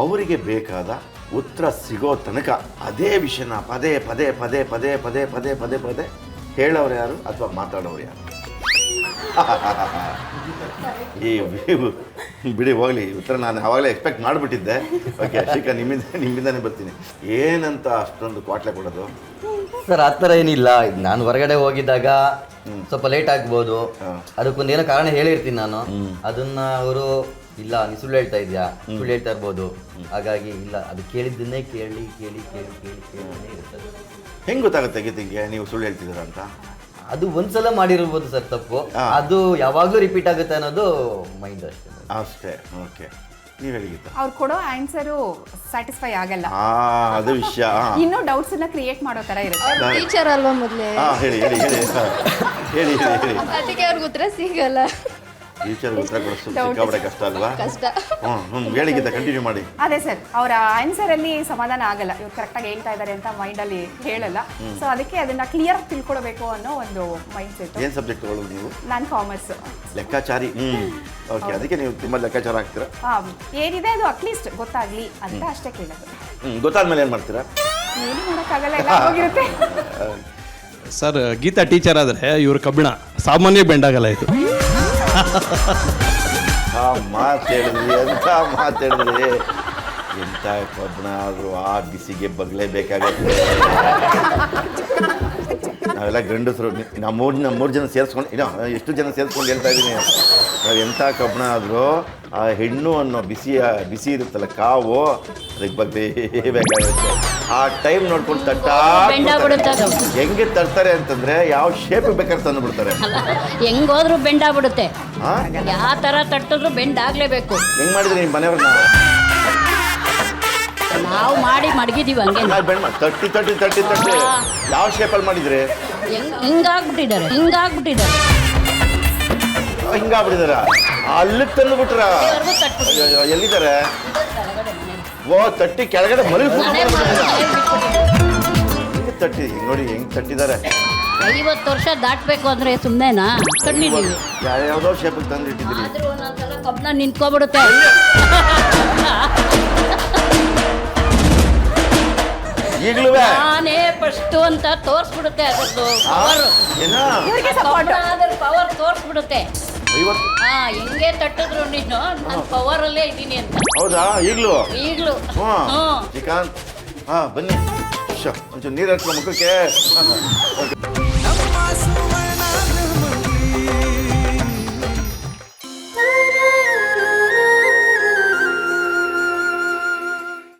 ಅವರಿಗೆ ಬೇಕಾದ ಉತ್ತರ ಸಿಗೋ ತನಕ ಅದೇ ವಿಷಯನ ಪದೇ ಪದೇ ಪದೇ ಪದೇ ಪದೇ ಪದೇ ಪದೇ ಪದೇ ಹೇಳೋರು ಯಾರು ಅಥವಾ ಮಾತಾಡೋರು ಯಾರು? ಈ ಬಿಡಿ ಹೋಗ್ಲಿ ಉತ್ತರ ನಾನು ಆವಾಗಲೇ ಎಕ್ಸ್ಪೆಕ್ಟ್ ಮಾಡಿಬಿಟ್ಟಿದ್ದೆ. ಓಕೆ ಅಶಿಕ ನಿಮ್ಮಿಂದ ನಿಮ್ಮಿಂದನೇ ಬರ್ತೀನಿ. ಏನಂತ ಅಷ್ಟೊಂದು ಕ್ವಾಟ್ಲೆ ಕೊಡೋದು? ಸರ್ ಆ ಥರ ಏನಿಲ್ಲ. ನಾನು ಹೊರಗಡೆ ಹೋಗಿದ್ದಾಗ ಸ್ವಲ್ಪ ಲೇಟ್ ಆಗ್ಬೋದು. ಅದಕ್ಕೊಂದು ಏನೋ ಕಾರಣ ಹೇಳಿರ್ತೀನಿ ನಾನು. ಅದನ್ನ ಅವರು ಇಲ್ಲ ನೀ ಸುಳ್ಳು ಹೇಳ್ತಾ ಇದೆಯಾ ಸುಳ್ಳು ಹೇಳ್ತಾ ಇರ್ಬೋದು. ಹಾಗಾಗಿ ಇಲ್ಲ ಅದು ಕೇಳಿದ್ದನ್ನೇ ಕೇಳಿ ಕೇಳಿ ಕೇಳಿ ಕೇಳಿ ಕೇಳಿ ಇರ್ತದೆ ಹೆಂಗೆ ಗೊತ್ತಾಗುತ್ತೆ ಗೀತೆಗೆ ನೀವು ಸುಳ್ಳು ಹೇಳ್ತಿದ್ದೀರ ಅಂತ ಅದು ಒಂದ್ಸಲ ಮಾಡಿರ್ಬೋದು ಸರ್ ತಪ್ಪು. ಅದು ಯಾವಾಗಲೂ ರಿಪೀಟ್ ಆಗುತ್ತೆ ಅನ್ನೋದು ಮೈಂಡ್ ಅಷ್ಟೇ. ಅಷ್ಟೇ ಓಕೆ ನೀವು ಹೇಳಿ ಗೀತಾ. ಅವ್ರು ಕೊಡೋ ಆನ್ಸರು ಸ್ಯಾಟಿಸ್ಫೈ ಆಗಲ್ಲ. ಆ ಅದು ವಿಷಯ ಇನ್ನೂ ಡೌಟ್ಸ್ ಅನ್ನ ಕ್ರಿಯೇಟ್ ಮಾಡೋ ತರ ಇರುತ್ತೆ. ಟೀಚರ್ ಅಲ್ವಾ ಮೊದಲೇ? ಹಾಂ ಹೇಳಿ ಹೇಳಿ. ಹೇಳಿ ಹೇಳಿ ಹೇಳಿ ಅದಕ್ಕೆ ಅವ್ರಿಗೆ ಉತ್ತರ ಸಿಗಲ್ಲ. ಟೀಚರ್ ಉತ್ತರ ಕೊಡಿಸೋದು ಸಿಕ್ಕಾಪಟ್ಟೆ ಕಷ್ಟ ಅಲ್ವಾ? ಕಷ್ಟ. ಹ್ಞೂ ಹ್ಞೂ ಹೇಳಿ ಕಂಟಿನ್ಯೂ ಮಾಡಿ. ಅದೇ ಸರ್ ಅವರ ಆನ್ಸರ್ ಅಲ್ಲಿ ಸಮಾಧಾನ ಆಗಲ್ಲ. ಇವ್ರು ಕರೆಕ್ಟಾಗಿ ಹೇಳ್ತಾ ಇದ್ದಾರೆ ಅಂತ ಮೈಂಡ್ ಅಲ್ಲಿ ಹೇಳಲ್ಲ. ಸೊ ಅದಕ್ಕೆ ಅದನ್ನ ಕ್ಲಿಯರ್ ತಿಳ್ಕೊಳ್ಬೇಕು ಅನ್ನೋ ಒಂದು ಮೈಂಡ್ ಸೆಟ್ ಏನ್ ಸಬ್ಜೆಕ್ಟ್ ನೀವು? ನಾನು ಕಾಮರ್ಸ್ ಲೆಕ್ಕಾಚಾರಿ. ಹ್ಞೂ ಓಕೆ ಅದಕ್ಕೆ ನೀವು ತುಂಬ ಲೆಕ್ಕಾಚಾರ ಹಾ ಏನಿದೆ ಅದು ಅಟ್ಲೀಸ್ಟ್ ಗೊತ್ತಾಗ್ಲಿ ಅಂತ ಅಷ್ಟೇ ಕೇಳೋದು. ಹ್ಞೂ ಗೊತ್ತಾದ್ಮೇಲೆ ಏನು ಮಾಡ್ತೀರಾ? ಏನು ಮಾಡೋಕ್ಕಾಗಲ್ಲ ಎಲ್ಲ ಹೋಗಿರುತ್ತೆ. ಸರ್ ಗೀತಾ ಟೀಚರ್ ಆದರೆ ಇವರು ಕಬ್ಬಿಣ. ಸಾಮಾನ್ಯ ಬೆಂಡಾಗಲ್ಲ ಇದು. ಮಾತೇಳಿದ್ರಿ ಎಂಥ ಮಾತಾಡಿದ್ರಿ ಎಂಥ ಕೊಬ್ಬಣ ಆದರೂ ಆ ಬಿಸಿಗೆ ಬಗ್ಲೇಬೇಕಾಗತ್ತೆ ನಾವೆಲ್ಲ ಗಂಡಸರು ನಾವು ಮೂರು ನಮ್ಮ ಮೂರು ಜನ ಸೇರಿಸ್ಕೊಂಡು ಇಲ್ಲ ಎಷ್ಟು ಜನ ಸೇರಿಸ್ಕೊಂಡು ಹೇಳ್ತಾ ಇದ್ದೀನಿ. ನಾವು ಎಂಥ ಕಬ್ಬಣ ಆದರೂ ಆ ಹೆಣ್ಣು ಅನ್ನೋ ಬಿಸಿ ಬಿಸಿ ಇರುತ್ತಲ್ಲ ಕಾವು ಅದಕ್ಕೆ ಬಗ್ಲೇಬೇಕಾಗುತ್ತೆ ಆ ಟೈಮ್ ನೋಡ್ಕೊಂಡು ತಟ್ಟ. ಹೆಂಗೆ ತರ್ತಾರೆ ಅಂತಂದ್ರೆ ಯಾವ ಶೇಪ್ ಬೇಕಾದ್ರೆ ತಂದು ಬಿಡ್ತಾರೆ. ಹೆಂಗೋದ್ರೂ ಬೆಂಡಾಗ್ಬಿಡುತ್ತೆ ಯಾವ ಥರ ತಟ್ಟಿದ್ರು ಬೆಂಡ್ ಆಗ್ಲೇಬೇಕು. ಹೆಂಗ್ ಮಾಡಿದ್ರಿ ನಿಮ್ಮ ಮನೆಯವ್ರನ್ನ? ನಾವು ಮಾಡಿ ಮಡಗಿದೀವಿ ಹಂಗೆ ತಟ್ಟಿ ತಟ್ಟಿ ತಟ್ಟಿ ತಟ್ಟಿ. ಯಾವ ಶೇಪಲ್ಲಿ ಮಾಡಿದ್ರಿ? ಹೆಂಗ್ ಹಿಂಗಾಗ್ಬಿಟ್ಟಿದ್ದಾರೆ ಹಿಂಗಾಗ್ಬಿಟ್ಟಿದ್ದಾರೆ. ಹಿಂಗಾಗ್ಬಿಟ್ಟಿದಾರ? ಅಲ್ಲಿಗೆ ತಂದು ಬಿಟ್ರ ಇಲ್ಲಿವರೆಗೂ ತಟ್ಬಿಟ್ಟು ಎಲ್ಲಿದ್ದಾರೆ? ಓ ತಟ್ಟಿ ಕೆಳಗಡೆ ಮನೆ ತಟ್ಟಿ ಹಿಂಗ್ ನೋಡಿ ಹೆಂಗ್ ತಟ್ಟಿದ್ದಾರೆ? ಐವತ್ತು ವರ್ಷ ದಾಟ್ಬೇಕು ಅಂದ್ರೆ ಸುಮ್ಮನೆನಾ ತಟ್ಟಿದೀವಿ ಯಾವ್ಯಾವ್ದೋ ಶೇಪಿಗೆ ತಂದಿಟ್ಟಿದ್ರಿ ಆದ್ರೂ ಒಂದೊಂದ್ಸಲ ಕಬ್ಬನ ನಿಂತ್ಕೊಬಿಡುತ್ತೆ. ಈಗಲೂ ನಾನೇ ಫಸ್ಟ್ ಅಂತ ತೋರಿಸ್ಬಿಡುತ್ತೆ ಅದರದ್ದು ಪವರ್ ಏನೋ? ಇವ್ರಿಗೆ ಸಪೋರ್ಟ್ ಪವರ್ ತೋರಿಸ್ಬಿಡುತ್ತೆ. ಐವತ್ತು. ಹಾ ಹೆಂಗೆ ತಟ್ಟಿದ್ರು ನೀನು? ನಾನು ಅಲ್ಲೇ ಇದ್ದೀನಿ ಅಂತ. ಹೌದಾ? ಈಗಲೂ? ಈಗಲೂ. ಹ್ಞೂ ಹ್ಞೂ ಶ್ರೀಕಾಂತ್. ಹಾಂ ಬನ್ನಿ. ಶ ಒಂಚೂರು ನೀರು ಹಚ್ಕೊ ಮುಖಕ್ಕೆ.